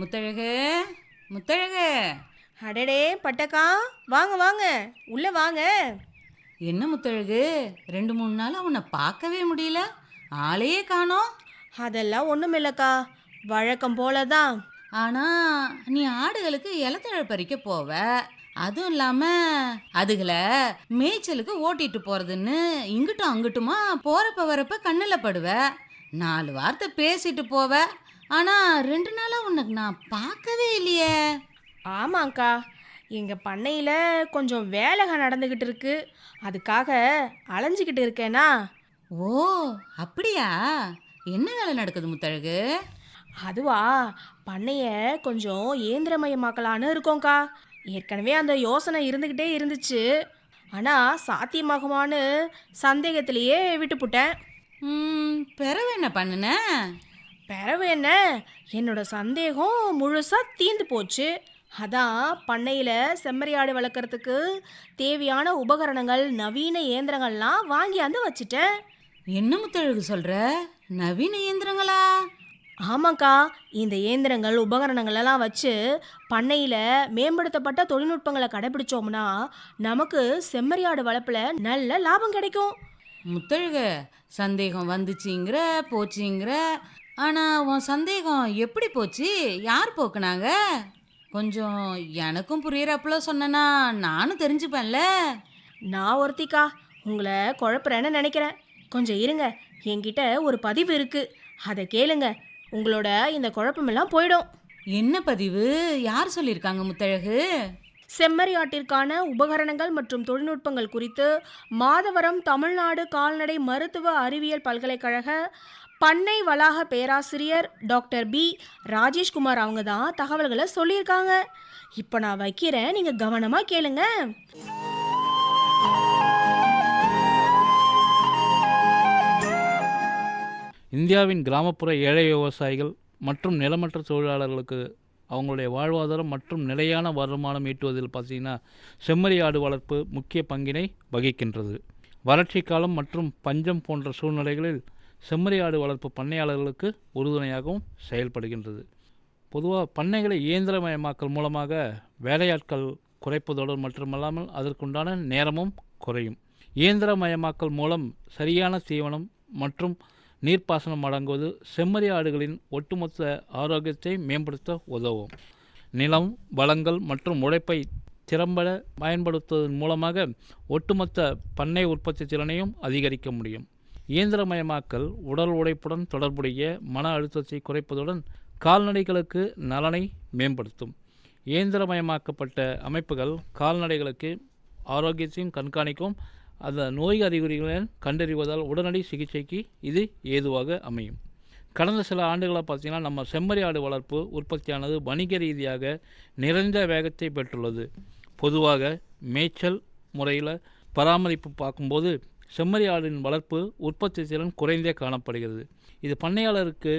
முத்தழகு முத்தழகு. அடடே பட்டக்கா. வாங்க வாங்க. உள்ள வாங்க. என்ன முத்தழகு? ரெண்டு மூணு நாள் உன்னை பார்க்கவே முடியல. ஆளையே காணோம். அதெல்லாம் ஒண்ணுமில்லக்கா வழக்கம் போல தான் ஆனா நீ ஆடுகளுக்கு இலத்தழை பறிக்க போவ. அதுவும் இல்லாம அதுகளை மேய்ச்சலுக்கு ஓட்டிட்டு போறதுன்னு இங்கிட்டும் அங்கிட்டுமா போறப்ப வரப்ப கண்ணுல படுவ. நாலு வார்த்தை பேசிட்டு போவ. ஆனா ரெண்டு நாளா உனக்கு நான் பார்க்கவே இல்லையே. ஆமாங்க்கா எங்க பண்ணையில கொஞ்சம் வேலைக நடந்துகிட்டு இருக்கு. அதுக்காக அலைஞ்சிக்கிட்டு இருக்கேனா? ஓ அப்படியா? என்ன வேலை நடக்குது முத்தழகு? அதுவா பண்ணைய கொஞ்சம் இயந்திரமயமாக்கலான்னு இருக்கோங்க்கா ஏற்கனவே அந்த யோசனை இருந்துக்கிட்டே இருந்துச்சு. ஆனா சாத்தியமாகுமான்னு சந்தேகத்திலேயே விட்டுப்புட்டேன். ம், பிறவு என்ன பண்ணுன? பிறவு என்ன? என்னோட சந்தேகம் முழுசா தீந்து போச்சு. அதான் பண்ணையில் செம்மறியாடு வளர்க்குறதுக்கு தேவையான உபகரணங்கள் நவீன இயந்திரங்கள்லாம் வாங்கியாந்து வச்சுட்டேன். என்ன முத்தழகு சொல்ற? நவீன இயந்திரங்களா? ஆமாக்கா இந்த இயந்திரங்கள் உபகரணங்கள் எல்லாம் வச்சு பண்ணையில் மேம்படுத்தப்பட்ட தொழில்நுட்பங்களை கடைபிடிச்சோம்னா நமக்கு செம்மறியாடு வளர்ப்பில் நல்ல லாபம் கிடைக்கும். முத்தழகு சந்தேகம் வந்துச்சுங்கிற போச்சுங்கிற ஆனா உன் சந்தேகம் எப்படி போச்சு? யார் போக்குனாங்க? கொஞ்சம் எனக்கும் புரியறப்பல சொன்னனா நானும் தெரிஞ்சுப்பேன்ல. நான் ஒருத்திக்கா உங்களை குழப்புறேன்னு நினைக்கிறேன். கொஞ்சம் இருங்க என்கிட்ட ஒரு பதிவு இருக்கு. அதை கேளுங்க உங்களோட இந்த குழப்பமெல்லாம் போயிடும். என்ன பதிவு? யார் சொல்லியிருக்காங்க முத்தழகு? செம்மறியாட்டிற்கான உபகரணங்கள் மற்றும் தொழில்நுட்பங்கள் குறித்து மாதவரம் தமிழ்நாடு கால்நடை மருத்துவ அறிவியல் பல்கலைக்கழக பண்ணை வளாக பேராசிரியர் டாக்டர் பி. ராஜேஷ்குமார் அவங்க தான் தகவல்களை சொல்லியிருக்காங்க. இப்போ நான் வைக்கிறேன். நீங்கள் கவனமாக கேளுங்க. இந்தியாவின் கிராமப்புற ஏழை விவசாயிகள் மற்றும் நிலமற்ற தொழிலாளர்களுக்கு அவங்களுடைய வாழ்வாதாரம் மற்றும் நிலையான வருமானம் ஈட்டுவதில் பார்த்தீங்கன்னா செம்மறி ஆடு வளர்ப்பு முக்கிய பங்கினை வகிக்கின்றது. வறட்சி காலம் மற்றும் பஞ்சம் போன்ற சூழ்நிலைகளில் செம்மறி ஆடு வளர்ப்பு பண்ணையாளர்களுக்கு உறுதுணையாகவும் செயல்படுகின்றது. பொதுவாக பண்ணைகளை இயந்திரமயமாக்கல் மூலமாக வேலையாட்கள் குறைப்பதோடு மட்டுமல்லாமல் அதற்குண்டான நேரமும் குறையும். இயந்திரமயமாக்கல் மூலம் சரியான தீவனம் மற்றும் நீர்ப்பாசனம் அடங்குவது செம்மறி ஆடுகளின் ஒட்டுமொத்த ஆரோக்கியத்தை மேம்படுத்த உதவும். நிலம் வளங்கள் மற்றும் உழைப்பை திறம்பட பயன்படுத்துவதன் மூலமாக ஒட்டுமொத்த பண்ணை உற்பத்தி திறனையும் அதிகரிக்க முடியும். இயந்திரமயமாக்கல் உடல் உழைப்புடன் தொடர்புடைய மன அழுத்தத்தை குறைப்பதுடன் கால்நடைகளுக்கு நலனை மேம்படுத்தும். இயந்திரமயமாக்கப்பட்ட அமைப்புகள் கால்நடைகளுக்கு ஆரோக்கியத்தையும் கண்காணிக்கும் அந்த நோய் அறிகுறிகளை கண்டறிவதால் உடனடி சிகிச்சைக்கு இது ஏதுவாக அமையும். கடந்த சில ஆண்டுகளாக பார்த்தீங்கன்னா நம்ம செம்மறி ஆடு வளர்ப்பு உற்பத்தியானது வணிக ரீதியாக நிறைந்த வேகத்தை பெற்றுள்ளது. பொதுவாக மேய்ச்சல் முறையில் பராமரிப்பு பார்க்கும்போது செம்மறி ஆடின் வளர்ப்பு உற்பத்தி திறன் குறைந்தே காணப்படுகிறது. இது பண்ணையாளருக்கு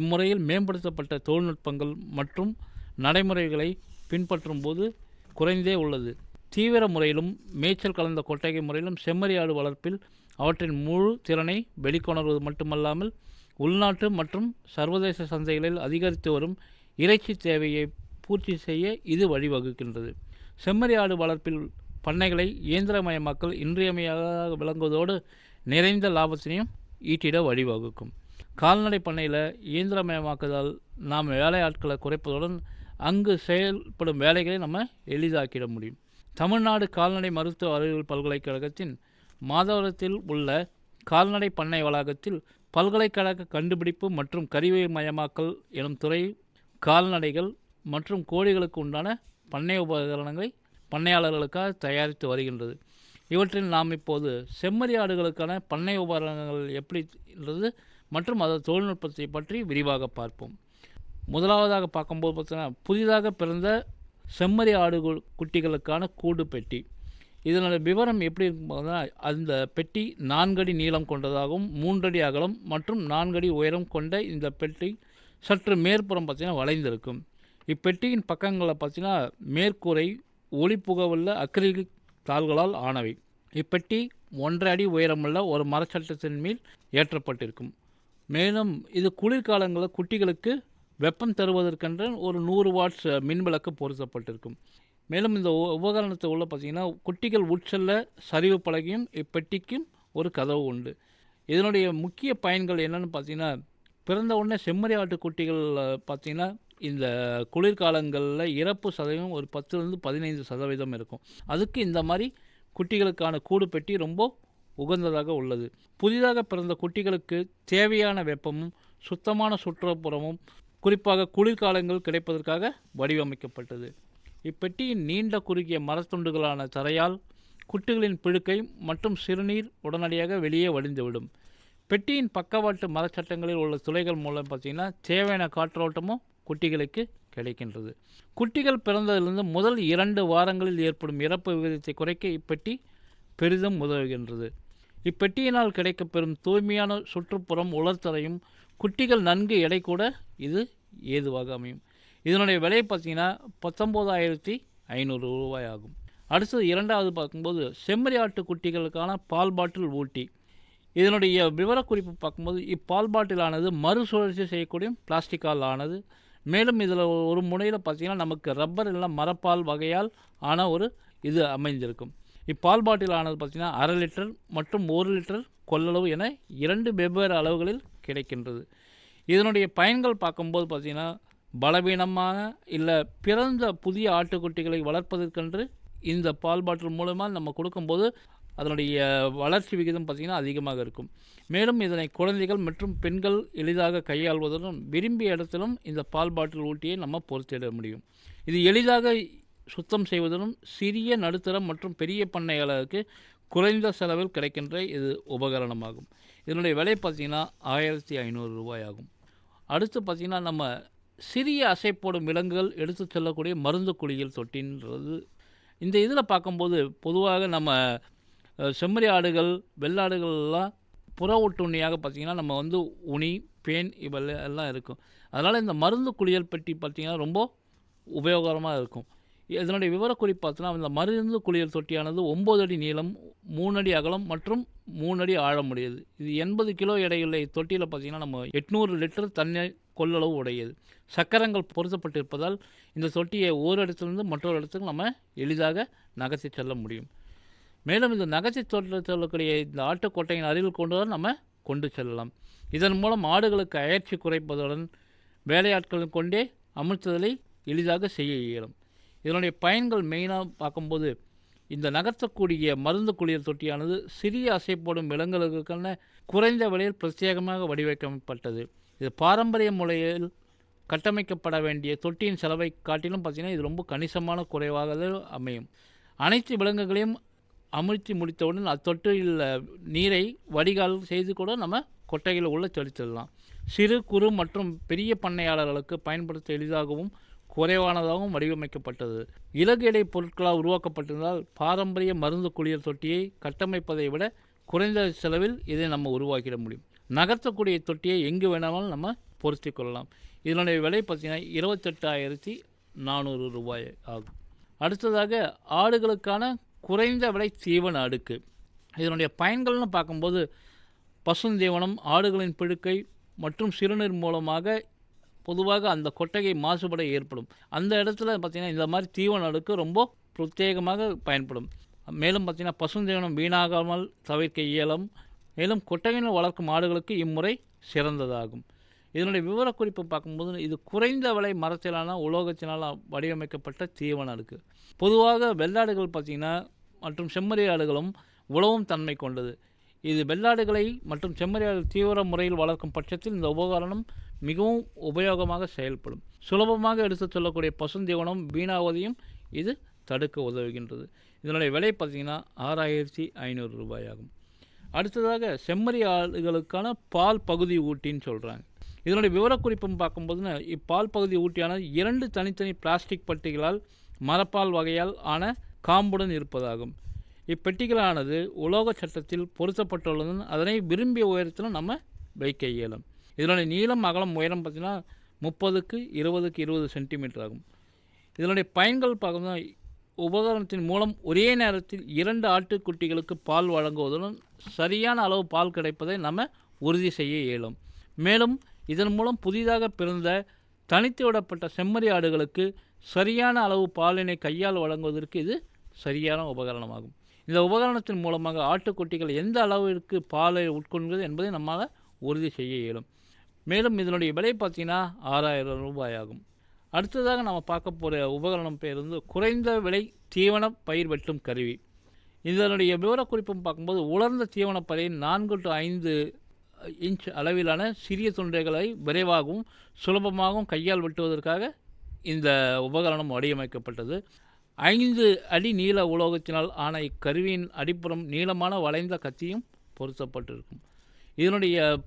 இம்முறையில் மேம்படுத்தப்பட்ட தொழில்நுட்பங்கள் மற்றும் நடைமுறைகளை பின்பற்றும் போது குறைந்தே உள்ளது. தீவிர முறையிலும் மேய்ச்சல் கலந்த கொட்டகை முறையிலும் செம்மறி ஆடு வளர்ப்பில் அவற்றின் முழு திறனை வெளிக்கொணர்வது மட்டுமல்லாமல் உள்நாட்டு மற்றும் சர்வதேச சந்தைகளில் அதிகரித்து வரும் இறைச்சி தேவையை பூர்த்தி செய்ய இது வழிவகுக்கின்றது. செம்மறி ஆடு வளர்ப்பில் பண்ணைகளை இயந்திரமயமாக்கல் இன்றியமையாக விளங்குவதோடு நிறைந்த லாபத்தினையும் ஈட்டிட வழிவகுக்கும். கால்நடை பண்ணையில் இயந்திரமயமாக்குதல் நாம் வேலை ஆட்களை குறைப்பதுடன் அங்கு செயல்படும் வேலைகளை நம்ம எளிதாக்கிட முடியும். தமிழ்நாடு கால்நடை மருத்துவ அறிவியல் பல்கலைக்கழகத்தின் மாதவரத்தில் உள்ள கால்நடை பண்ணை வளாகத்தில் பல்கலைக்கழக கண்டுபிடிப்பு மற்றும் கருவிமயமாக்கல் எனும் துறை கால்நடைகள் மற்றும் கோழிகளுக்கு உண்டான பண்ணை உபகரணங்களை பண்ணையாளர்களுக்காக தயாரித்து வருகின்றது. இவற்றில் நாம் இப்போது செம்மறி ஆடுகளுக்கான பண்ணை உபகரணங்கள் எப்படின்றது மற்றும் அதன் தொழில்நுட்பத்தை பற்றி விரிவாக பார்ப்போம். முதலாவதாக பார்க்கும்போது பார்த்தீங்கன்னா புதிதாக பிறந்த செம்மறி ஆடு குட்டிகளுக்கான கூடு பெட்டி. இதனோட விவரம் எப்படி இருக்கும்போதுனா அந்த பெட்டி நான்கடி நீளம் கொண்டதாகவும் மூன்றடி அகலம் மற்றும் நான்கடி உயரம் கொண்ட இந்த பெட்டி சற்று மேற்புறம் பார்த்தீங்கன்னா வளைந்திருக்கும். இப்பெட்டியின் பக்கங்களில் பார்த்தீங்கன்னா மேற்கூரை ஒளிப்புகவுள்ள அக்ரிலிக் தாள்களால் ஆனவை. இப்பெட்டி ஒன்றரை அடி உயரமுள்ள ஒரு மரச்சட்டத்தின் மேல் ஏற்றப்பட்டிருக்கும். மேலும் இது குளிர்காலங்களில் குட்டிகளுக்கு வெப்பம் தருவதற்கென்ற ஒரு நூறு வாட்ஸ் மின்விளக்கு பொருத்தப்பட்டிருக்கும். மேலும் இந்த உ- உபகரணத்தை உள்ள பார்த்தீங்கன்னா குட்டிகள் உட்செல்ல சரிவு பலகையும் இப்பெட்டிக்கும் ஒரு கதவு உண்டு. இதனுடைய முக்கிய பயன்கள் என்னென்னு பார்த்தீங்கன்னா பிறந்த உடனே செம்மறி ஆட்டு குட்டிகள் பார்த்திங்கன்னா பார்த்தீங்கன்னா இந்த குளிர்காலங்களில் இறப்பு சதவீதம் ஒரு பத்துலேருந்து பதினைந்து சதவீதம் இருக்கும். அதுக்கு இந்த மாதிரி குட்டிகளுக்கான கூடு பெட்டி ரொம்ப உகந்ததாக உள்ளது. புதிதாக பிறந்த குட்டிகளுக்கு தேவையான வெப்பமும் சுத்தமான சுற்றுப்புறமும் குறிப்பாக குளிர்காலங்கள் கிடைப்பதற்காக வடிவமைக்கப்பட்டது. இப்பெட்டியின் நீண்ட குறுகிய மரத்துண்டுகளான தரையால் குட்டிகளின் பிழுக்கை மற்றும் சிறுநீர் உடனடியாக வெளியே வடிந்துவிடும். பெட்டியின் பக்கவாட்டு மரச்சட்டங்களில் உள்ள துளைகள் மூலம் பார்த்தீங்கன்னா தேவையான காற்றோட்டமும் குட்டிகளுக்கு கிடைக்கின்றது. குட்டிகள் பிறந்ததிலிருந்து முதல் இரண்டு வாரங்களில் ஏற்படும் இறப்பு விகிதத்தை குறைக்க இப்பெட்டி பெரிதும் உதவுகின்றது. இப்பெட்டியினால் கிடைக்கப்பெறும் தூய்மையான சுற்றுப்புறம் உலர்த்தலையும் குட்டிகள் நன்கு எடை கூட இது ஏதுவாக அமையும். இதனுடைய விலை பார்த்தீங்கன்னா பத்தொம்போதாயிரத்தி ஐநூறு ரூபாய் ஆகும் அடுத்தது இரண்டாவது பார்க்கும்போது செம்மறி ஆட்டு குட்டிகளுக்கான பால் பாட்டில் ஊட்டி. இதனுடைய விவரக்குறிப்பு பார்க்கும்போது இப்பால் பாட்டிலானது மறுசுழற்சி செய்யக்கூடிய பிளாஸ்டிக்கால் ஆனது. மேலும் இதில் ஒரு முனையில் பார்த்தீங்கன்னா நமக்கு ரப்பர் இல்லை மரப்பால் வகையால் ஆன ஒரு இது அமைந்திருக்கும். இப்பால் பாட்டில் ஆனது பார்த்திங்கன்னா அரை லிட்டர் மற்றும் ஒரு லிட்டர் கொள்ளளவு என இரண்டு வெவ்வேறு அளவுகளில் கிடைக்கின்றது. இதனுடைய பயன்கள் பார்க்கும்போது பார்த்திங்கன்னா பலவீனமான இல்லை பிறந்த புதிய ஆட்டுக்குட்டிகளை வளர்ப்பதற்கென்று இந்த பால் பாட்டில் மூலமாக நம்ம கொடுக்கும்போது அதனுடைய வளர்ச்சி விகிதம் பார்த்திங்கன்னா அதிகமாக இருக்கும். மேலும் இதனை குழந்தைகள் மற்றும் பெண்கள் எளிதாக கையாள்வதுடன் விரும்பிய இடத்திலும் இந்த பால் பாட்டில் ஊட்டியை நம்ம பொருத்திட முடியும். இது எளிதாக சுத்தம் செய்வதுடன் சிறிய நடுத்தரம் மற்றும் பெரிய பண்ணையாளருக்கு குறைந்த செலவில் கிடைக்கின்ற இது உபகரணமாகும். இதனுடைய விலை பார்த்திங்கன்னா ஆயிரத்தி ஐநூறு ரூபாய் ஆகும் அடுத்து பார்த்திங்கன்னா நம்ம சிறிய அசைப்போடும் விலங்குகள் எடுத்து செல்லக்கூடிய மருந்து குளியல் தொட்டின்றது. இந்த இதில் பார்க்கும்போது பொதுவாக நம்ம செம்மறி ஆடுகள் வெள்ளாடுகள்லாம் புற ஒட்டுண்ணியாக பார்த்திங்கன்னா நம்ம வந்து உனி பேன் இவெல்லாம் எல்லாம் இருக்கும். அதனால் இந்த மருந்து குளியல் பெட்டி பார்த்திங்கன்னா ரொம்ப உபயோகரமாக இருக்கும். இதனுடைய விவரக்குறி பார்த்தோன்னா இந்த மருந்து குளியல் தொட்டியானது ஒம்பது அடி நீளம் மூணு அடி அகலம் மற்றும் மூணு அடி ஆழமுடையது இது எண்பது கிலோ எடையுள்ள தொட்டியில் பார்த்தீங்கன்னா நம்ம எட்நூறு லிட்டர் தண்ணீர் கொள்ளளவு உடையது. சக்கரங்கள் பொருத்தப்பட்டிருப்பதால் இந்த தொட்டியை ஒரு இடத்துலேருந்து மற்றொரு இடத்துக்கு நம்ம எளிதாக நகர்த்தி செல்ல முடியும். மேலும் இந்த நகர்த்தி தொட்டு செல்லக்கூடிய இந்த ஆட்டுக்கோட்டையின் அருகில் கொண்டு தான் நம்ம கொண்டு செல்லலாம். இதன் மூலம் ஆடுகளுக்கு அயற்சி குறைப்பதுடன் வேலையாட்களும் கொண்டே அமர்த்துதலை எளிதாக செய்ய இயலும். இதனுடைய பயன்கள் மெயினாக பார்க்கும்போது இந்த நகர்த்தக்கூடிய மருந்து குளியல் தொட்டியானது சிறிய அசைப்படும் விலங்குகளுக்கான குறைந்த விலையில் பிரத்யேகமாக வடிவமைக்கப்பட்டது. இது பாரம்பரிய முறையில் கட்டமைக்கப்பட வேண்டிய தொட்டியின் செலவை காட்டிலும் பார்த்திங்கன்னா இது ரொம்ப கணிசமான குறைவாக அமையும். அனைத்து விலங்குகளையும் அமிழ்த்தி முடித்தவுடன் அத்தொட்டியில் நீரை வடிகால் செய்து கூட நம்ம கொட்டையில் உள்ள செலுத்திடலாம் சிறு குறு மற்றும் பெரிய பண்ணையாளர்களுக்கு பயன்படுத்த எளிதாகவும் குறைவானதாகவும் வடிவமைக்கப்பட்டது. இலகு எடை பொருட்களால் உருவாக்கப்பட்டிருந்தால் பாரம்பரிய மருந்து குளியல் தொட்டியை கட்டமைப்பதை விட குறைந்த செலவில் இதை நம்ம உருவாக்கிட முடியும். நகர்த்தக்கூடிய தொட்டியை எங்கு வேணாலும் நம்ம பொருத்தி கொள்ளலாம். இதனுடைய விலை பார்த்தீங்கன்னா இருபத்தெட்டாயிரத்தி நானூறு ரூபாய் ஆகும். அடுத்ததாக ஆடுகளுக்கான குறைந்த விலை தீவன அடுக்கு. இதனுடைய பயன்கள்னு பார்க்கும்போது பசுந்தீவனம் ஆடுகளின் பிழுக்கை மற்றும் சிறுநீர் மூலமாக பொதுவாக அந்த கொட்டகை மாசுபட ஏற்படும். அந்த இடத்துல பார்த்திங்கன்னா இந்த மாதிரி தீவன அடுக்கு ரொம்ப பிரத்யேகமாக பயன்படும். மேலும் பார்த்திங்கன்னா பசுந்தீவனம் வீணாகாமல் தவிர்க்க இயலும். மேலும் கொட்டகையில் வளர்க்கும் ஆடுகளுக்கு இம்முறை சிறந்ததாகும். இதனுடைய விவரக்குறிப்பு பார்க்கும்போது இது குறைந்த விலை மரத்திலான உலோகத்தினால் வடிவமைக்கப்பட்ட தீவன அடுக்கு. பொதுவாக வெள்ளாடுகள் பார்த்திங்கன்னா மற்றும் செம்மறி ஆடுகளும் உழவும் தன்மை கொண்டது. இது வெள்ளாடுகளை மற்றும் செம்மறியாடுகள் தீவிர முறையில் வளர்க்கும் பட்சத்தில் இந்த உபகரணம் மிகவும் உபயோகமாக செயல்படும். சுலபமாக எடுத்துச் சொல்லக்கூடிய பசுந்தீவனம் வீணாவதையும் இது தடுக்க உதவுகின்றது. இதனுடைய விலை பார்த்திங்கன்னா ஆறாயிரத்தி ஐநூறு ரூபாய் ஆகும் அடுத்ததாக செம்மறி ஆடுகளுக்கான பால் பகுதி ஊட்டின்னு சொல்கிறாங்க இதனுடைய விவரக்குறிப்பும் பார்க்கும்போதுன்னா இப்பால் பகுதி ஊட்டியானது இரண்டு தனித்தனி பிளாஸ்டிக் பட்டிகளால் மரப்பால் வகையால் ஆன காம்புடன் இருப்பதாகும். இப்பெட்டிகளானது உலோக சட்டத்தில் பொருத்தப்பட்டுள்ளதும் அதனை விரும்பிய உயரத்தில் நம்ம வைக்க இயலும். இதனுடைய நீளம் அகலம் உயரம் பார்த்திங்கன்னா முப்பதுக்கு இருபதுக்கு இருபது சென்டிமீட்டர் ஆகும். இதனுடைய பயன்கள் பார்க்கணும்னா உபகரணத்தின் மூலம் ஒரே நேரத்தில் இரண்டு ஆட்டுக்குட்டிகளுக்கு பால் வழங்குவதுடன் சரியான அளவு பால் கிடைப்பதை நம்ம உறுதி செய்ய இயலும். மேலும் இதன் மூலம் புதிதாக பிறந்த தனித்து விடப்பட்ட செம்மறி ஆடுகளுக்கு சரியான அளவு பாலினை கையால் வழங்குவதற்கு இது சரியான உபகரணமாகும். இந்த உபகரணத்தின் மூலமாக ஆட்டுக்குட்டிகள் எந்த அளவிற்கு பாலை உட்கொள்கிறது என்பதை நம்மால் உறுதி செய்ய இயலும். மேலும் இதனுடைய விலை பார்த்திங்கன்னா ஆறாயிரம் ரூபாய் ஆகும் அடுத்ததாக நம்ம பார்க்க போகிற உபகரணம் பேர் வந்து குறைந்த விலை தீவன பயிர் வெட்டும் கருவி. இதனுடைய விவரக்குறிப்பும் பார்க்கும்போது உலர்ந்த தீவனப் நான்கு டு ஐந்து இன்ச் அளவிலான சிறிய துண்டைகளை விரைவாகவும் சுலபமாகவும் கையால் வெட்டுவதற்காக இந்த உபகரணம் வடிவமைக்கப்பட்டது. ஐந்து அடி நீள உலோகத்தினால் ஆன இக்கருவியின் அடிப்புறம் நீளமான வளைந்த கத்தியும் பொருத்தப்பட்டிருக்கும். இதனுடைய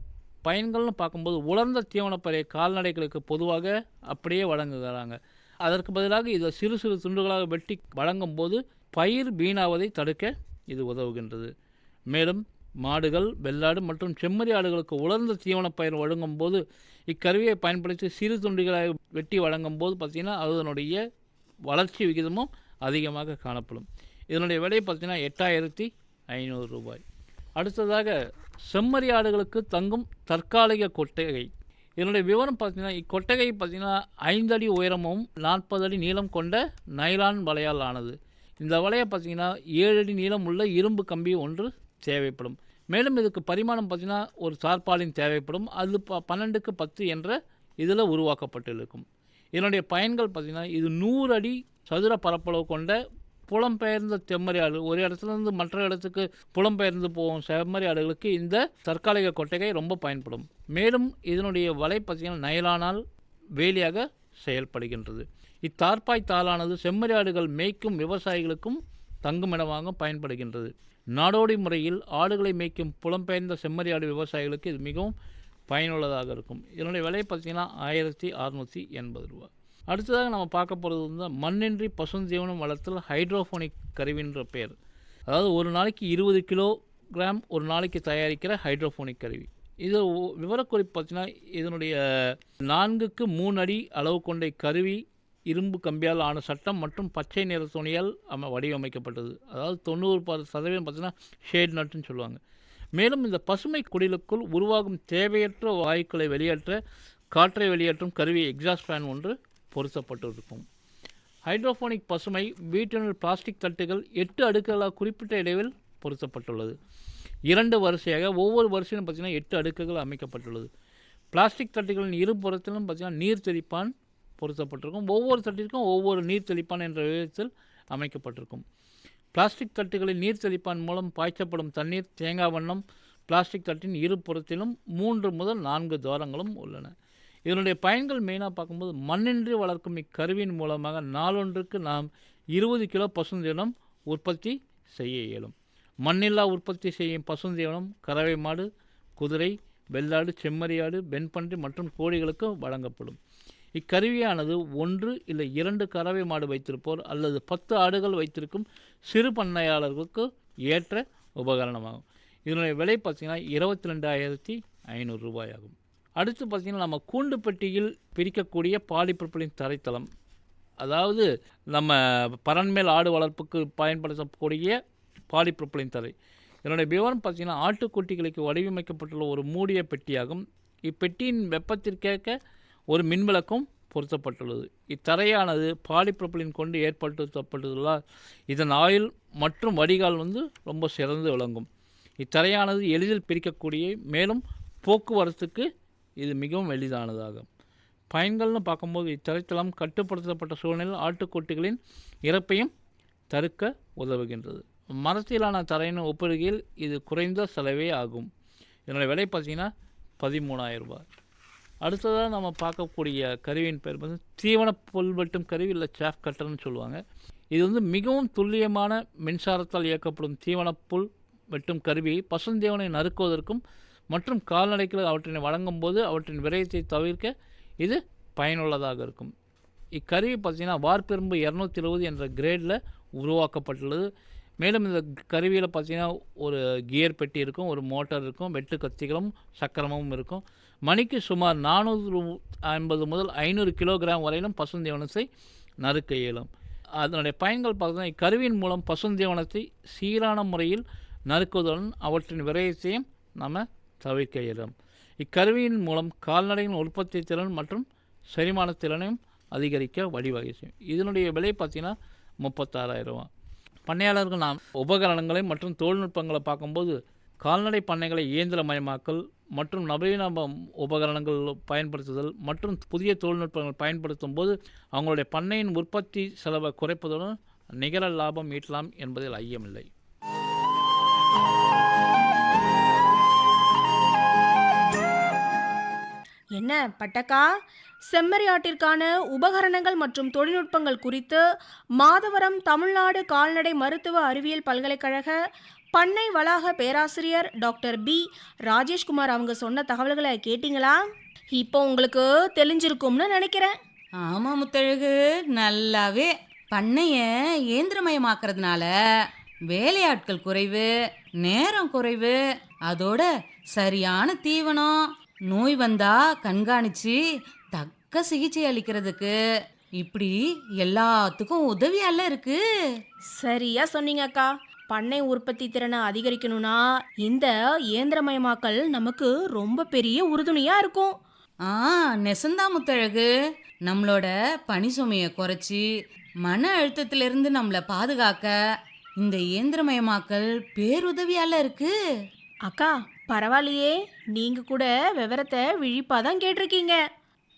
பயன்கள்னு பார்க்கும்போது உலர்ந்த தீவனப்பறை கால்நடைகளுக்கு பொதுவாக அப்படியே வழங்குகிறாங்க. அதற்கு பதிலாக இதை சிறு சிறு துண்டுகளாக வெட்டி வழங்கும் போது பயிர் வீணாவதை தடுக்க இது உதவுகின்றது. மேலும் மாடுகள் வெள்ளாடு மற்றும் செம்மறி ஆடுகளுக்கு உலர்ந்த தீவனப் பயிர் வழங்கும் போது இக்கருவியை பயன்படுத்தி சிறு துண்டுகளாக வெட்டி வழங்கும் போது பார்த்திங்கன்னா அதனுடைய வளர்ச்சி விகிதமும் அதிகமாக காணப்படும். இதனுடைய விலை பார்த்திங்கன்னா எட்டாயிரத்தி ஐநூறு ரூபாய். அடுத்ததாக செம்மறி ஆடுகளுக்கு தங்கும் தற்காலிக கொட்டகை. இதனுடைய விவரம் பார்த்தீங்கன்னா இக்கொட்டகை பார்த்தீங்கன்னா ஐந்து அடி உயரமும் நாற்பது அடி நீளம் கொண்ட நைலான் வலையால் ஆனது. இந்த வலையை பார்த்தீங்கன்னா ஏழு அடி நீளம் உள்ள இரும்பு கம்பி ஒன்று தேவைப்படும். மேலும் இதுக்கு பரிமாணம் பார்த்தீங்கன்னா ஒரு சார்பாலின் தேவைப்படும். அது ப பன்னெண்டுக்கு பத்து என்ற இதில் உருவாக்கப்பட்டிருக்கும். இதனுடைய பயன்கள் பார்த்திங்கன்னா இது நூறு அடி சதுர பரப்பளவு கொண்ட புலம்பெயர்ந்த செம்மறி ஆடு. ஒரு இடத்துலேருந்து மற்ற இடத்துக்கு புலம்பெயர்ந்து போகும் செம்மறி ஆடுகளுக்கு இந்த தற்காலிக கொட்டகை ரொம்ப பயன்படும். மேலும் இதனுடைய வலை பார்த்திங்கன்னா நயலானால் வேலியாக செயல்படுகின்றது. இத்தார்ப்பாய் தாளானது செம்மறி ஆடுகள் மேய்க்கும் விவசாயிகளுக்கும் தங்குமிடமாக பயன்படுகின்றது. நாடோடி முறையில் ஆடுகளை மேய்க்கும் புலம்பெயர்ந்த செம்மறி ஆடு விவசாயிகளுக்கு இது மிகவும் பயனுள்ளதாக இருக்கும். இதனுடைய விலை பார்த்திங்கன்னா ஆயிரத்தி அறநூற்றி எண்பது ரூபா அடுத்ததாக நம்ம பார்க்க போகிறது வந்து மண்ணின்றி பசுந்தீவனம் வளர்த்தல் ஹைட்ரோஃபோனிக் கருவின்ற பெயர். அதாவது ஒரு நாளைக்கு இருபது கிலோகிராம் ஒரு நாளைக்கு தயாரிக்கிற ஹைட்ரோஃபோனிக் கருவி. இது விவரக்குறிப்பு பார்த்தீங்கன்னா இதனுடைய நான்குக்கு மூணு அடி அளவு கொண்ட கருவி இரும்பு கம்பியால் ஆன சட்டம் மற்றும் பச்சை நிற துணியால் வடிவமைக்கப்பட்டது. அதாவது தொண்ணூறு சதவீதம் பார்த்தீங்கன்னா ஷேட் நட்டுன்னு சொல்லுவாங்க. மேலும் இந்த பசுமை குடிலுக்குள் உருவாகும் தேவையற்ற வாயுக்களை வெளியேற்ற காற்றை வெளியேற்றும் கருவி எக்ஸாஸ்ட் ஃபேன் ஒன்று பொருத்தப்பட்டிருக்கும். ஹைட்ரோஃபோனிக் பசுமை வீட்டினுள் பிளாஸ்டிக் தட்டுகள் எட்டு அடுக்குகளாக குறிப்பிட்ட இடைவில் பொருத்தப்பட்டுள்ளது. இரண்டு வரிசையாக ஒவ்வொரு வரிசையிலும் பார்த்தீங்கன்னா எட்டு அடுக்குகள் அமைக்கப்பட்டுள்ளது. பிளாஸ்டிக் தட்டுகளின் இரு புறத்திலும் பார்த்தீங்கன்னா நீர் தெளிப்பான் பொருத்தப்பட்டிருக்கும். ஒவ்வொரு தட்டிற்கும் ஒவ்வொரு நீர் தெளிப்பான் என்ற விதத்தில் அமைக்கப்பட்டிருக்கும். பிளாஸ்டிக் தட்டுகளில் நீர் தெளிப்பான் மூலம் பாய்ச்சப்படும் தண்ணீர் தேங்காய் வண்ணம் பிளாஸ்டிக் தட்டின் இரு புறத்திலும் மூன்று முதல் நான்கு துவாரங்களும் உள்ளன. இதனுடைய பயன்கள் மெயினாக பார்க்கும்போது மண்ணின்றி வளர்க்கும் இக்கருவியின் மூலமாக நாளொன்றுக்கு நாம் இருபது கிலோ பசுந்தீவனம் உற்பத்தி செய்ய இயலும். மண்ணில்லா உற்பத்தி செய்யும் பசுந்தீவனம் கறவை மாடு குதிரை வெள்ளாடு செம்மறியாடு வெண்பன்றி மற்றும் கோழிகளுக்கு வழங்கப்படும். இக்கருவியானது ஒன்று இல்லை இரண்டு கறவை மாடு வைத்திருப்போர் அல்லது பத்து ஆடுகள் வைத்திருக்கும் சிறு பண்ணையாளர்களுக்கு ஏற்ற உபகரணமாகும். இதனுடைய விலை பார்த்திங்கன்னா இருபத்தி ரெண்டாயிரத்தி ஐநூறு ரூபாய் ஆகும் அடுத்து பார்த்திங்கன்னா நம்ம கூண்டு பெட்டியில் பிரிக்கக்கூடிய பாலிப்ரொபிலின் தரைத்தளம் அதாவது நம்ம பரன்மேல் ஆடு வளர்ப்புக்கு பயன்படுத்தக்கூடிய பாலிப்ரொபிலின் தரை. இதனுடைய விவரம் பார்த்திங்கன்னா ஆட்டுக்குட்டிகளுக்கு வடிவமைக்கப்பட்டுள்ள ஒரு மூடிய பெட்டியாகும். இப்பெட்டியின் வெப்பத்திற்கேற்க ஒரு மின்விளக்கும் பொருத்தப்பட்டுள்ளது. இத்தரையானது பாலிப்ரொபிலின் கொண்டு ஏற்படுத்தப்பட்டுள்ளதால் இதன் ஆயுள் மற்றும் வடிகால் வந்து ரொம்ப சிறந்து விளங்கும். இத்தரையானது எளிதில் பிரிக்கக்கூடிய மேலும் போக்குவரத்துக்கு இது மிகவும் எளிதானதாகும். பயன்கள்னு பார்க்கும்போது இத்தரைத்தளம் கட்டுப்படுத்தப்பட்ட சூழ்நிலையில் ஆட்டுக்குட்டிகளின் இறப்பையும் தடுக்க உதவுகின்றது. மரத்திலான தரையின் ஒப்பிடுகையில் இது குறைந்த செலவே ஆகும். இதனுடைய விலை பார்த்தீங்கன்னா பதிமூணாயிரம் ரூபாய். அடுத்ததாக நம்ம பார்க்கக்கூடிய கருவியின் பேர் வந்து தீவன புல் வெட்டும் கருவி இல்லை சாஃப் கட்டர்னு சொல்லுவாங்க. இது வந்து மிகவும் துல்லியமான மின்சாரத்தால் இயக்கப்படும் தீவனப் புல் வெட்டும் கருவி. பசுந்தீவனை நறுக்குவதற்கும் மற்றும் கால்நடைகளுக்கு அவற்றினை வழங்கும் போது அவற்றின் விரயத்தை தவிர்க்க இது பயனுள்ளதாக இருக்கும். இக்கருவி பார்த்தீங்கன்னா வார்பெரும்பு இரநூத்தி இருபது என்ற கிரேடில் உருவாக்கப்பட்டுள்ளது. மேலும் இந்த கருவியில் பார்த்தீங்கன்னா ஒரு கியர் பெட்டி இருக்கும் ஒரு மோட்டார் இருக்கும் வெட்டு கத்திகளும் சக்கரமும் இருக்கும். மணிக்கு சுமார் நானூறு ஐம்பது முதல் ஐநூறு கிலோகிராம் வரையிலும் பசுந்தீவனத்தை நறுக்க இயலும். அதனுடைய பயன்கள் பார்த்தீங்கன்னா இக்கருவியின் மூலம் பசுந்தீவனத்தை சீரான முறையில் நறுக்குவதுடன் அவற்றின் விரயத்தையும் நம்ம தவிர்க்க இயலும். இக்கருவியின் மூலம் கால்நடையின் உற்பத்தி திறன் மற்றும் செரிமான திறனையும் அதிகரிக்க வழிவகை செய்யும். இதனுடைய விலை பார்த்திங்கன்னா முப்பத்தாறாயிரம் ரூபா பண்ணையாளர்கள் நாம் உபகரணங்களை மற்றும் தொழில்நுட்பங்களை பார்க்கும்போது கால்நடை பண்ணைகளை இயந்திரமயமாக்கல் மற்றும் நவீன உபகரணங்கள் பயன்படுத்துதல் மற்றும் புதிய தொழில்நுட்பங்கள் பயன்படுத்தும் போது அவங்களுடைய பண்ணையின் உற்பத்தி செலவை குறைப்பதுடன் நிகர லாபம் ஈட்டலாம் என்பதில் ஐயமில்லை. என்ன பட்டக்கா? செம்மறியாட்டிற்கான உபகரணங்கள் மற்றும் தொழில்நுட்பங்கள் குறித்து மாதவரம் தமிழ்நாடு கால்நடை மருத்துவ அறிவியல் பல்கலைக்கழக பண்ணை வளாக பேராசிரியர் டாக்டர் பி. ராஜேஷ்குமார் அவங்க சொன்ன தகவல்களை கேட்டிங்களா? இப்போ உங்களுக்கு தெரிஞ்சிருக்கும்னு நினைக்கிறேன். ஆமா முத்தழகு நல்லாவே பண்ணைய இயந்திரமயமாக்குறதுனால வேலையாட்கள் குறைவு நேரம் குறைவு அதோட சரியான தீவனம் நோய் வந்தா கண்காணிச்சு தக்க சிகிச்சை அளிக்கிறதுக்கு இப்படி எல்லாத்துக்கும் உதவியால இருக்கு. சரியா சொன்னீங்க அக்கா. பண்ணை உற்பத்தி திறனை அதிகரிக்கணும்னா இந்த இயந்திரமயமாக்கல் நமக்கு ரொம்ப பெரிய உறுதுணையா இருக்கும். ஆ நெசந்தா முத்தழகு. நம்மளோட பனி சுமையை குறைச்சி மன அழுத்தத்திலிருந்து நம்மளை பாதுகாக்க இந்த இயந்திரமயமாக்கல் பேருதவியால இருக்கு. அக்கா பரவாயில்லையே. நீங்க கூட விவரத்தை விழிப்பா தான் கேட்டிருக்கீங்க.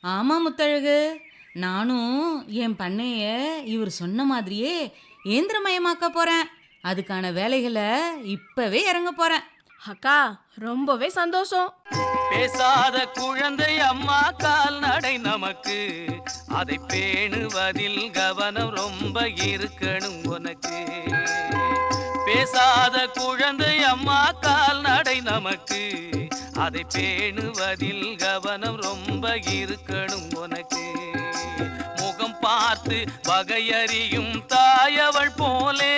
ஆமா முத்தழகு. நானும் என் பண்ணைய இவர் சொன்ன மாதிரியே இயந்திரமயமாக்க போறேன். அதுக்கான வேலைகளை இப்பவே இறங்க போறேன். அக்கா ரொம்பவே சந்தோஷம். பேசாத குழந்தை அம்மா கால்நடை நமக்கு. அதை பேணுவதில் கவனம் ரொம்ப இருக்கணும் உனக்கு. பேசாத குழந்தை அம்மா கால்நடை நமக்கு. அதை பேணுவதில் கவனம் ரொம்ப இருக்கணும் உனக்கு. முகம் பார்த்து வகையறியும் தாயவள் போலே.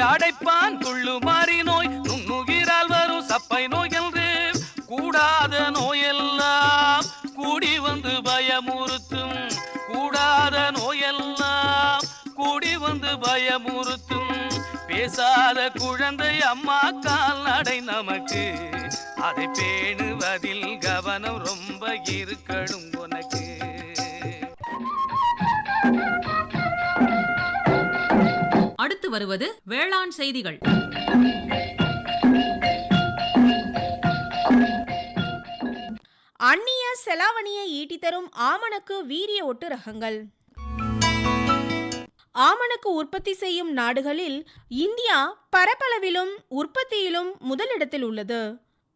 அடைப்பான். துள்ளுமாறி நோய் நுண்ணுகிறால் வரும் சப்பை நோய் என்று கூடாத நோயெல்லாம் கூடி வந்து பயமுறுத்தும். கூடாத நோயெல்லாம் கூடி வந்து பயமுறுத்தும். பேசாத குழந்தை அம்மா கால்நடை நமக்கு. அதை பேணுவதில் கவனம் அடுத்து வருவது வேளாண் செய்திகள். அந்நிய செலாவணியை ஈட்டி தரும் ஆமணக்கு வீரிய ஒட்டு ரகங்கள். ஆமணக்கு உற்பத்தி செய்யும் நாடுகளில் இந்தியா பரப்பளவிலும் உற்பத்தியிலும் முதலிடத்தில் உள்ளது.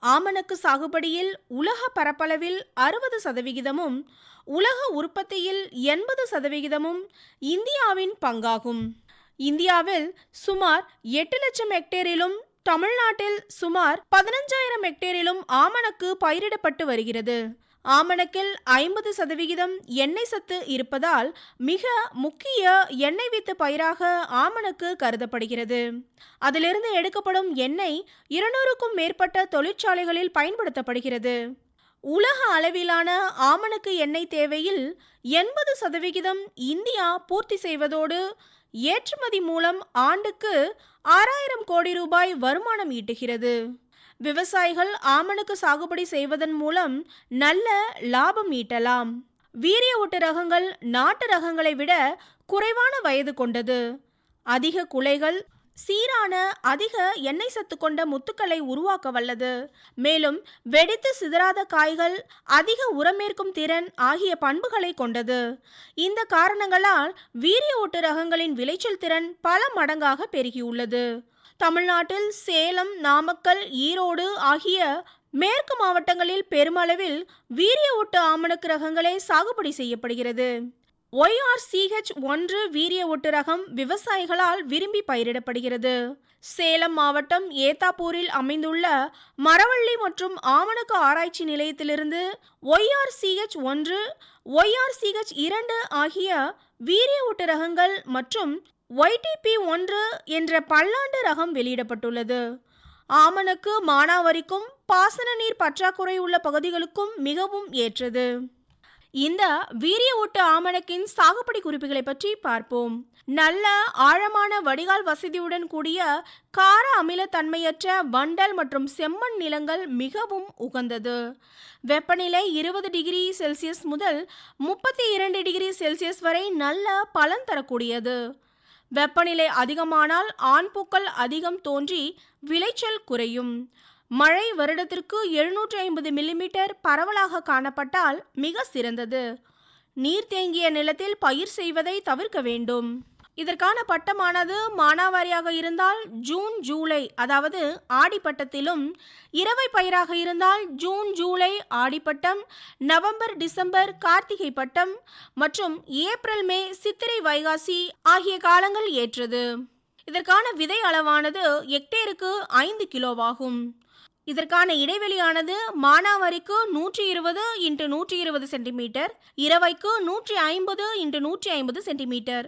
ஆமணக்கு சாகுபடியில் உலக பரப்பளவில் அறுபது சதவிகிதமும் உலக உற்பத்தியில் எண்பது சதவிகிதமும் இந்தியாவின் பங்காகும். இந்தியாவில் சுமார் எட்டு லட்சம் ஹெக்டேரிலும் தமிழ்நாட்டில் சுமார் பதினஞ்சாயிரம் ஹெக்டேரிலும் ஆமணக்கு பயிரிடப்பட்டு வருகிறது. ஆமணக்கில் ஐம்பது சதவிகிதம் எண்ணெய் சத்து இருப்பதால் மிக முக்கிய எண்ணெய் வித்து பயிராக ஆமணக்கு கருதப்படுகிறது. அதிலிருந்து எடுக்கப்படும் எண்ணெய் இருநூறுக்கும் மேற்பட்ட தொழிற்சாலைகளில் பயன்படுத்தப்படுகிறது. உலக அளவிலான ஆமணக்கு எண்ணெய் தேவையில் எண்பது சதவிகிதம் இந்தியா பூர்த்தி செய்வதோடு ஏற்றுமதி மூலம் ஆண்டுக்கு ஆறாயிரம் கோடி ரூபாய் வருமானம் ஈட்டுகிறது. விவசாயிகள் ஆமணக்கு சாகுபடி செய்வதன் மூலம் நல்ல லாபம் ஈட்டலாம். வீரிய ஒட்டு ரகங்கள் நாட்டு ரகங்களை விட குறைவான வயது கொண்டது. அதிக குலைகள் சீரான அதிக எண்ணெய் சத்து கொண்ட முத்துக்களை உருவாக்க வல்லது. மேலும் வெடித்து சிதறாத காய்கள் அதிக உரமேற்கும் திறன் ஆகிய பண்புகளை கொண்டது. இந்த காரணங்களால் வீரிய ஓட்டு ரகங்களின் விளைச்சல் திறன் பல மடங்காக பெருகியுள்ளது. தமிழ்நாட்டில் சேலம் நாமக்கல் ஈரோடு ஆகிய மேற்கு மாவட்டங்களில் பெருமளவில் வீரிய ஓட்டு ஆமணக்கு ரகங்களே சாகுபடி செய்யப்படுகிறது. ஒய்ஆர்சிஹெச் ஒன்று வீரிய ஒட்டு ரகம் விவசாயிகளால் விரும்பி பயிரிடப்படுகிறது. சேலம் மாவட்டம் ஏத்தாப்பூரில் அமைந்துள்ள மரவள்ளி மற்றும் ஆமணக்கு ஆராய்ச்சி நிலையத்திலிருந்து ஒய்ஆர்சிஹெச் ஒன்று ஒய்ஆர்சிஹெச் இரண்டு ஆகிய வீரிய ஒட்டு ரகங்கள் மற்றும் ஒய்டிபி ஒன்று என்ற பல்லாண்டு ரகம் வெளியிடப்பட்டுள்ளது. ஆமணக்கு மானாவரிக்கும் பாசன நீர் பற்றாக்குறை உள்ள பகுதிகளுக்கும் மிகவும் ஏற்றது. இந்த வீரிய ஊட்டு ஆமணக்கின் சாகுபடி குறிப்புகளை பற்றி பார்ப்போம். நல்ல ஆழமான வடிகால் வசதியுடன் கூடிய கார அமிலத்தன்மையற்ற வண்டல் மற்றும் செம்மண் நிலங்கள் மிகவும் உகந்தது. வெப்பநிலை இருபது டிகிரி செல்சியஸ் முதல் முப்பத்தி இரண்டு டிகிரி செல்சியஸ் வரை நல்ல பலன் தரக்கூடியது. வெப்பநிலை அதிகமானால் ஆண் பூக்கள் அதிகம் தோன்றி விளைச்சல் குறையும். மழை வருடத்திற்கு எழுநூற்றி ஐம்பது மில்லிமீட்டர் பரவலாக காணப்பட்டால் மிக சிறந்தது. நீர் தேங்கிய நிலத்தில் பயிர் செய்வதை தவிர்க்க வேண்டும். இதற்கான பட்டமானது மானாவாரியாக இருந்தால் ஜூன் ஜூலை அதாவது ஆடிப்பட்டத்திலும் இரவை பயிராக இருந்தால் ஜூன் ஜூலை ஆடிப்பட்டம் நவம்பர் டிசம்பர் கார்த்திகை பட்டம் மற்றும் ஏப்ரல் மே சித்திரை வைகாசி ஆகிய காலங்கள் ஏற்றது. இதற்கான விதை அளவானது ஹெக்டேருக்கு ஐந்து கிலோவாகும். இதற்கான இடைவெளியானது மானாவரிக்கு நூற்றி இருபது இன்ட்டு நூற்றி இருபது சென்டிமீட்டர் இரவைக்கு நூற்றி ஐம்பது இன்ட்டு நூற்றி ஐம்பது சென்டிமீட்டர்.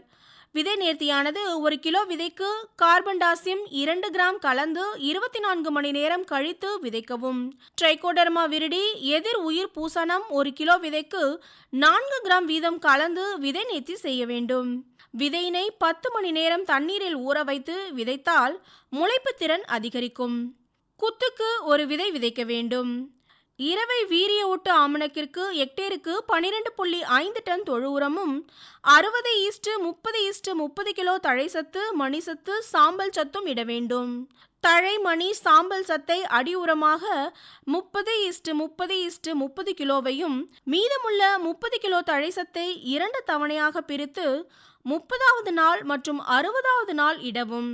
விதை நேர்த்தியானது ஒரு கிலோ விதைக்கு கார்பன் டாசியம் இரண்டு கிராம் கலந்து இருபத்தி நான்கு மணி நேரம் கழித்து விதைக்கவும். ட்ரைகோடர்மா விருடி எதிர் உயிர் பூசணம் ஒரு கிலோ விதைக்கு நான்கு கிராம் வீதம் கலந்து விதை நேர்த்தி செய்ய வேண்டும். விதையினை பத்து மணி நேரம் தண்ணீரில் ஊற வைத்து விதைத்தால் முளைப்பு திறன் அதிகரிக்கும். குத்துக்கு ஒரு விதை விதைக்க வேண்டும். இரவை வீரிய ஓட்டு ஆமணக்கிற்கு எக்டேருக்கு பனிரெண்டு புள்ளி ஐந்து டன் தொழு உரமும் அறுபது ஈஸ்ட்டு முப்பது ஈஸ்ட் முப்பது கிலோ தழைசத்து மணிசத்து சாம்பல் சத்தும் இட வேண்டும். தழை மணி சாம்பல் சத்தை அடி உரமாக முப்பது ஈஸ்ட் முப்பது ஈஸ்ட் முப்பது கிலோவையும் மீதமுள்ள முப்பது கிலோ தழைசத்தை இரண்டு தவணையாக பிரித்து முப்பதாவது நாள் மற்றும் அறுபதாவது நாள் இடவும்.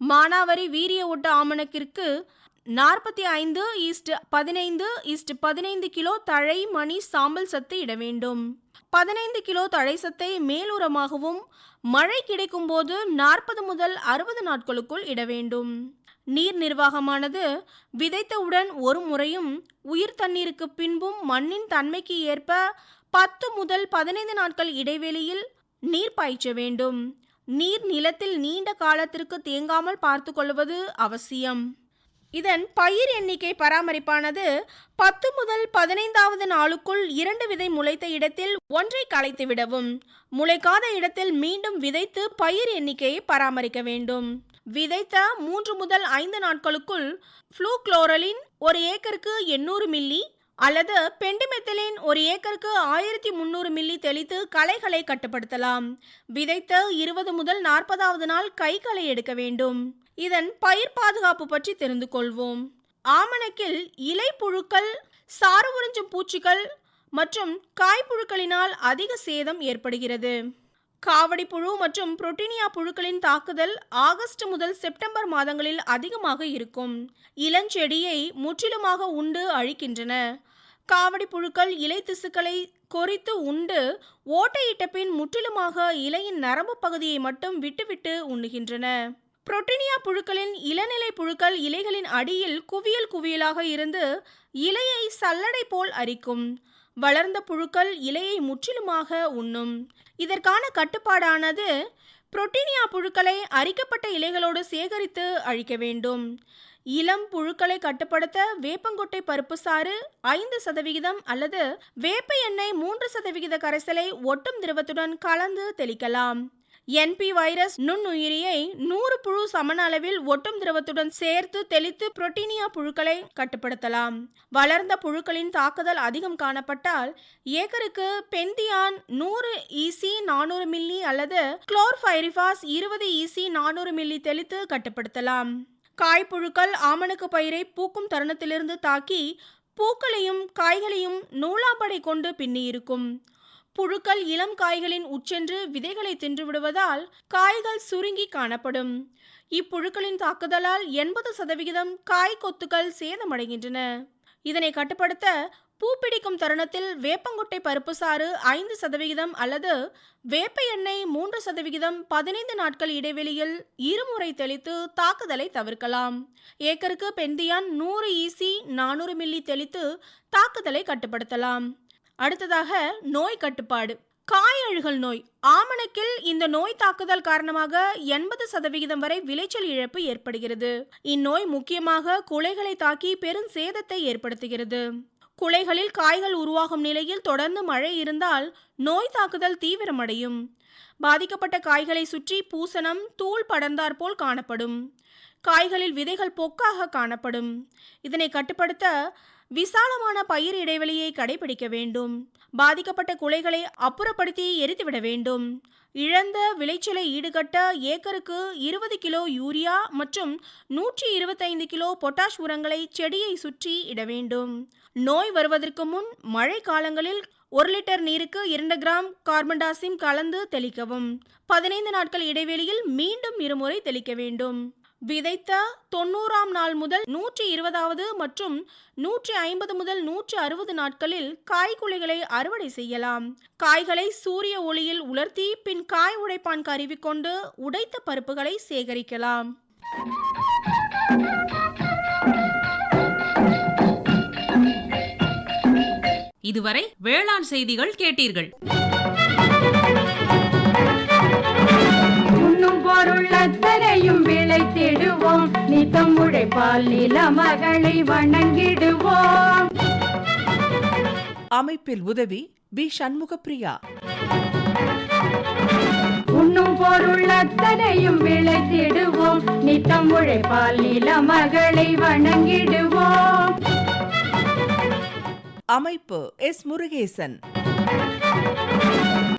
மானாவரி வீரிய ஊட்ட ஆமணக்கிற்கு நாற்பத்தி ஐந்து ஈஸ்ட் பதினைந்து ஈஸ்ட் பதினைந்து கிலோ தழை மணி சாம்பல் சத்து இட வேண்டும். பதினைந்து கிலோ தழை சத்தை மேலுரமாகவும் மழை கிடைக்கும் போது நாற்பது முதல் அறுபது நாட்களுக்குள் இட வேண்டும். நீர் நிர்வாகமானது விதைத்தவுடன் ஒரு முறையும் உயிர் தண்ணீருக்கு பின்பும் மண்ணின் தன்மைக்கு ஏற்ப பத்து முதல் பதினைந்து நாட்கள் இடைவெளியில் நீர் பாய்ச்ச வேண்டும். நீர் நிலத்தில் நீண்ட காலத்திற்கு தேங்காமல் பார்த்து கொள்வது அவசியம். இதன் பயிர் எண்ணிக்கை பராமரிப்பானது பத்து முதல் பதினைந்தாவது நாளுக்குள் இரண்டு விதை முளைத்த இடத்தில் ஒன்றை களைத்து விடவும். முளைக்காத இடத்தில் மீண்டும் விதைத்து பயிர் எண்ணிக்கையை பராமரிக்க வேண்டும். விதைத்த மூன்று முதல் ஐந்து நாட்களுக்குள் ஃப்ளூ குளோரலின் ஒரு ஏக்கருக்கு எண்ணூறு மில்லி அல்லது பெண்டிமெத்திலின் ஒரு ஏக்கருக்கு ஆயிரத்தி முந்நூறு மில்லி தெளித்து களைகளை கட்டுப்படுத்தலாம். விதைத்த இருபது முதல் நாற்பதாவது நாள் கைகளை எடுக்க வேண்டும். இதன் பயிர் பாதுகாப்பு பற்றி தெரிந்து கொள்வோம். ஆமணக்கில் இலை புழுக்கள் சாறு உறிஞ்சும் பூச்சிகள் மற்றும் காய்ப்புழுக்களினால் அதிக சேதம் ஏற்படுகிறது. காவடி புழு மற்றும் புரோட்டீனியா புழுக்களின் தாக்குதல் ஆகஸ்ட் முதல் செப்டம்பர் மாதங்களில் அதிகமாக இருக்கும். இளஞ்செடியை முற்றிலுமாக உண்டு அழிக்கின்றன. காவடி புழுக்கள் இலை திசுக்களை கொறித்து உண்டு ஓட்டையிட்ட பின் முற்றிலுமாக இலையின் நரம்பு பகுதியை மட்டும் விட்டுவிட்டு உண்ணுகின்றன. புரோட்டினியா புழுக்களின் இளநிலை புழுக்கள் இலைகளின் அடியில் குவியல் குவியலாக இருந்து இலையை சல்லடை போல் அரிக்கும். வளர்ந்த புழுக்கள் இலையை முற்றிலுமாக உண்ணும். இதற்கான கட்டுப்பாடானது புரோட்டீனியா புழுக்களை அரிக்கப்பட்ட இலைகளோடு சேகரித்து அழிக்க வேண்டும். இளம் புழுக்களை கட்டுப்படுத்த வேப்பங்கொட்டை பருப்பு சாறு ஐந்து சதவிகிதம் அல்லது வேப்ப எண்ணெய் மூன்று சதவிகித கரைசலை ஒட்டும் திரவத்துடன் கலந்து தெளிக்கலாம். என்பி வைரஸ் நுண்ணுயிரியை நூறு புழு சமன அளவில் ஒட்டும் திரவத்துடன் சேர்த்து தெளித்து புரோட்டீனியா புழுக்களை கட்டுப்படுத்தலாம். வளர்ந்த புழுக்களின் தாக்குதல் அதிகம் காணப்பட்டால் ஏக்கருக்கு பெந்தியான் நூறு இசி நானூறு மில்லி அல்லது குளோர்ஃபைரிஃபாஸ் இருபது இசி நானூறு மில்லி தெளித்து கட்டுப்படுத்தலாம். காய்ப்புழுக்கள் ஆமணக்கு பயிரை பூக்கும் தருணத்திலிருந்து தாக்கி பூக்களையும் காய்களையும் நூலாம்படை கொண்டு பின்னியிருக்கும். புழுக்கள் இளம் காய்களின் உச்சென்று விதைகளை தின்று விடுவதால் காய்கள் சுருங்கி காணப்படும். இப்புழுக்களின் தாக்குதலால் எண்பது சதவிகிதம் காய் கொத்துக்கள் சேதமடைகின்றன. இதனை கட்டுப்படுத்த பூ பிடிக்கும் தருணத்தில் வேப்பங்கொட்டை பருப்பு சாறு ஐந்து சதவிகிதம் அல்லது வேப்ப எண்ணெய் மூன்று சதவிகிதம் பதினைந்து நாட்கள் இடைவெளியில் இருமுறை தெளித்து தாக்குதலை தவிர்க்கலாம். ஏக்கருக்கு பெந்தியான் நூறு ஈசி நானூறு மில்லி தெளித்து தாக்குதலை கட்டுப்படுத்தலாம். அடுத்ததாக நோய் கட்டுப்பாடு. காய் அழுகல் நோய். ஆமணக்கில் இந்த நோய் தாக்குதல் காரணமாக எண்பது சதவிகிதம் வரை விளைச்சல் இழப்பு ஏற்படுகிறது. இந்நோய் முக்கியமாக குலைகளை தாக்கி பெரும் சேதத்தை ஏற்படுத்துகிறது. குலைகளில் காய்கள் உருவாகும் நிலையில் தொடர்ந்து மழை இருந்தால் நோய் தாக்குதல் தீவிரமடையும். பாதிக்கப்பட்ட காய்களை சுற்றி பூசணம் தூள் படர்ந்தாற் போல் காணப்படும். காய்களில் விதைகள் பொக்காக காணப்படும். இதனை கட்டுப்படுத்த விசாலமான பயிர் இடைவெளியை கடைபிடிக்க வேண்டும். பாதிக்கப்பட்ட குலைகளை அப்புறப்படுத்தி எரித்துவிட வேண்டும். இழந்த விளைச்சலை ஈடுகட்ட ஏக்கருக்கு இருபது கிலோ யூரியா மற்றும் நூற்றி இருபத்தைந்து கிலோ பொட்டாஷ் உரங்களை செடியை சுற்றி இட வேண்டும். நோய் வருவதற்கு முன் மழை காலங்களில் ஒரு லிட்டர் நீருக்கு இரண்டு கிராம் கார்பன்டாசிம் கலந்து தெளிக்கவும். பதினைந்து நாட்கள் இடைவெளியில் மீண்டும் இருமுறை தெளிக்க வேண்டும். விதைத்த தொண்ணூறாம் நாள் முதல் நூற்றி இருபதாவது மற்றும் நூற்றி ஐம்பது முதல் நூற்றி அறுபது நாட்களில் காய்குலைகளை அறுவடை செய்யலாம். காய்களை சூரிய ஒளியில் உலர்த்தி பின் காய் உடைப்பான் கருவி கொண்டு உடைத்த பருப்புகளை சேகரிக்கலாம். இதுவரை வேளாண் செய்திகள் கேட்டீர்கள். அத்தனையும் விளைத்திடுவோம். நித்தம் உழைப்பால் நில மகளை வணங்கிடுவோம். அமைப்பில் உதவி பி சண்முகப்பிரியா. உண்ணும் பொருள் அத்தனையும் விளைத்திடுவோம். நித்தம் உழைப்பால் நில மகளை வணங்கிடுவோம். அமைப்பு எஸ். முருகேசன்.